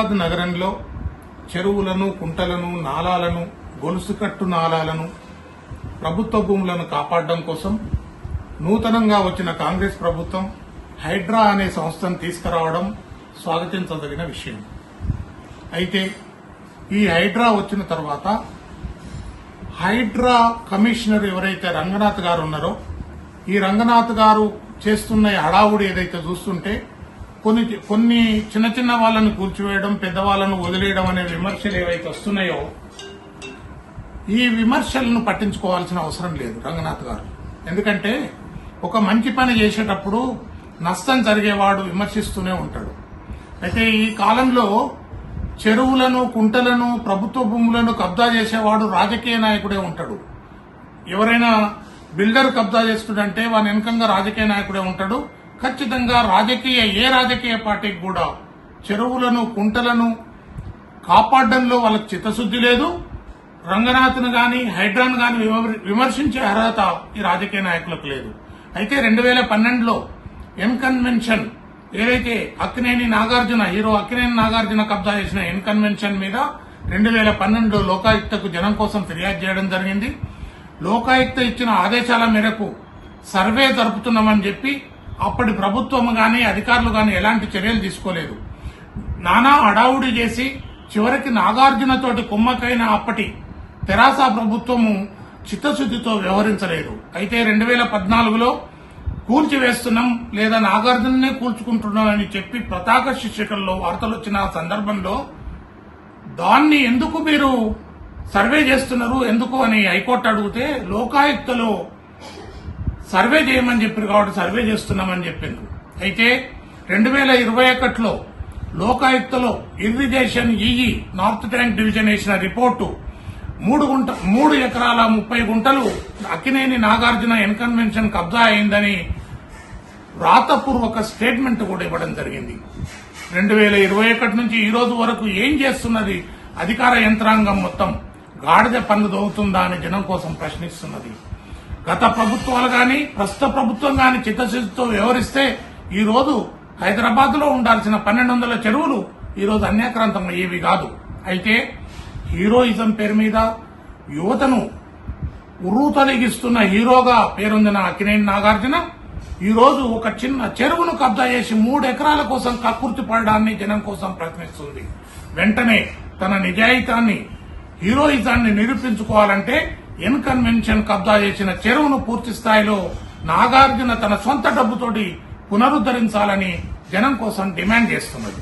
హైదరాబాద్ నగరంలో చెరువులను కుంటలను నాలాలను గొలుసుకట్టు నాలాలను ప్రభుత్వ భూములను కాపాడడం కోసం నూతనంగా వచ్చిన కాంగ్రెస్ ప్రభుత్వం హైడ్రా అనే సంస్థను తీసుకురావడం స్వాగతించదగిన విషయం. అయితే ఈ హైడ్రా వచ్చిన తర్వాత హైడ్రా కమిషనర్ ఎవరైతే రంగనాథ్ గారు ఉన్నారో ఈ రంగనాథ్ గారు చేస్తున్న ఈ హడావుడి ఏదైతే చూస్తుంటే కొన్ని కొన్ని చిన్న చిన్న వాళ్ళని కూర్చివేయడం పెద్దవాళ్ళను వదిలేయడం అనే విమర్శలు ఏవైతే వస్తున్నాయో ఈ విమర్శలను పట్టించుకోవాల్సిన అవసరం లేదు రంగనాథ్ గారు. ఎందుకంటే ఒక మంచి పని చేసేటప్పుడు నష్టం జరిగేవాడు విమర్శిస్తూనే ఉంటాడు. అయితే ఈ కాలంలో చెరువులను కుంటలను ప్రభుత్వ భూములను కబ్జా చేసేవాడు రాజకీయ నాయకుడే ఉంటాడు. ఎవరైనా బిల్డర్ కబ్జా చేస్తుడంటే వాని వెనకంగా రాజకీయ నాయకుడే ఉంటాడు. ఖచ్చితంగా రాజకీయ ఏ రాజకీయ పార్టీకి కూడా చెరువులను కుంటలను కాపాడడంలో వాళ్ళకి చిత్తశుద్ధి లేదు. రంగనాథ్ను గాని హైడ్రాన్ గాని విమర్శించే అర్హత ఈ రాజకీయ నాయకులకు లేదు. అయితే రెండు వేల పన్నెండులో ఎన్ కన్వెన్షన్ ఏదైతే అక్కినేని నాగార్జున హీరో అక్కినేని నాగార్జున కబ్జా చేసిన ఎన్ కన్వెన్షన్ మీద రెండు వేల పన్నెండులో లోకాయుక్తకు జనం కోసం ఫిర్యాదు చేయడం జరిగింది. లోకాయుక్త ఇచ్చిన ఆదేశాల మేరకు సర్వే జరుపుతున్నామని చెప్పి అప్పటి ప్రభుత్వం కానీ అధికారులు కానీ ఎలాంటి చర్యలు తీసుకోలేదు. నానా హడావుడి చేసి చివరికి నాగార్జునతోటి కుమ్మకైన అప్పటి తెరాస ప్రభుత్వము చిత్తశుద్దితో వ్యవహరించలేదు. అయితే రెండు వేల పద్నాలుగులో కూల్చివేస్తున్నాం లేదా నాగార్జుననే కూల్చుకుంటున్నామని చెప్పి పతాక శీర్షికల్లో వార్తలు వచ్చిన సందర్భంలో దాన్ని ఎందుకు మీరు సర్వే చేస్తున్నారు ఎందుకు అని హైకోర్టు అడిగితే లోకాయుక్తలో సర్వే చేయమని చెప్పారు కాబట్టి సర్వే చేస్తున్నామని చెప్పింది అయితే రెండు వేల ఇరవై ఒకటిలో లోకాయుక్తలో irrigation EE north tank division వేసిన రిపోర్టు మూడు గుంట మూడు ఎకరాల ముప్పై గుంటలు అక్కినేని నాగార్జున ఎన్కన్వెన్షన్ కబ్జా అయిందని రాతపూర్వక స్టేట్మెంట్ కూడా ఇవ్వడం జరిగింది. రెండు వేల ఇరవై ఒకటి నుంచి ఈ రోజు వరకు ఏం చేస్తున్నది? అధికార యంత్రాంగం మొత్తం గాడిద పన్ను దొరుకుతుందా అని జనం కోసం ప్రశ్నిస్తున్నది. గత ప్రభుత్వాలు కానీ ప్రస్తుత ప్రభుత్వం కానీ చిత్తశుద్ధితో వ్యవహరిస్తే ఈ రోజు హైదరాబాద్లో ఉండాల్సిన పన్నెండు వందల చెరువులు ఈ రోజు అన్యాక్రాంతం అయ్యేవి కాదు. అయితే హీరోయిజం పేరు మీద యువతను ఉర్రూతలిగిస్తున్న హీరోగా పేరొందిన అక్కినేని నాగార్జున ఈరోజు ఒక చిన్న చెరువును కబ్జా చేసి మూడు ఎకరాల కోసం కక్కుర్తి పడడాన్ని జనం కోసం ప్రయత్నిస్తుంది. వెంటనే తన నిజాయితాన్ని హీరోయిజాన్ని నిరూపించుకోవాలంటే ఇన్కన్వెన్షన్ కబ్జా చేసిన చెరువును పూర్తి స్థాయిలో నాగార్జున తన సొంత డబ్బుతోటి పునరుద్ధరించాలని జనం కోసం డిమాండ్ చేస్తున్నది.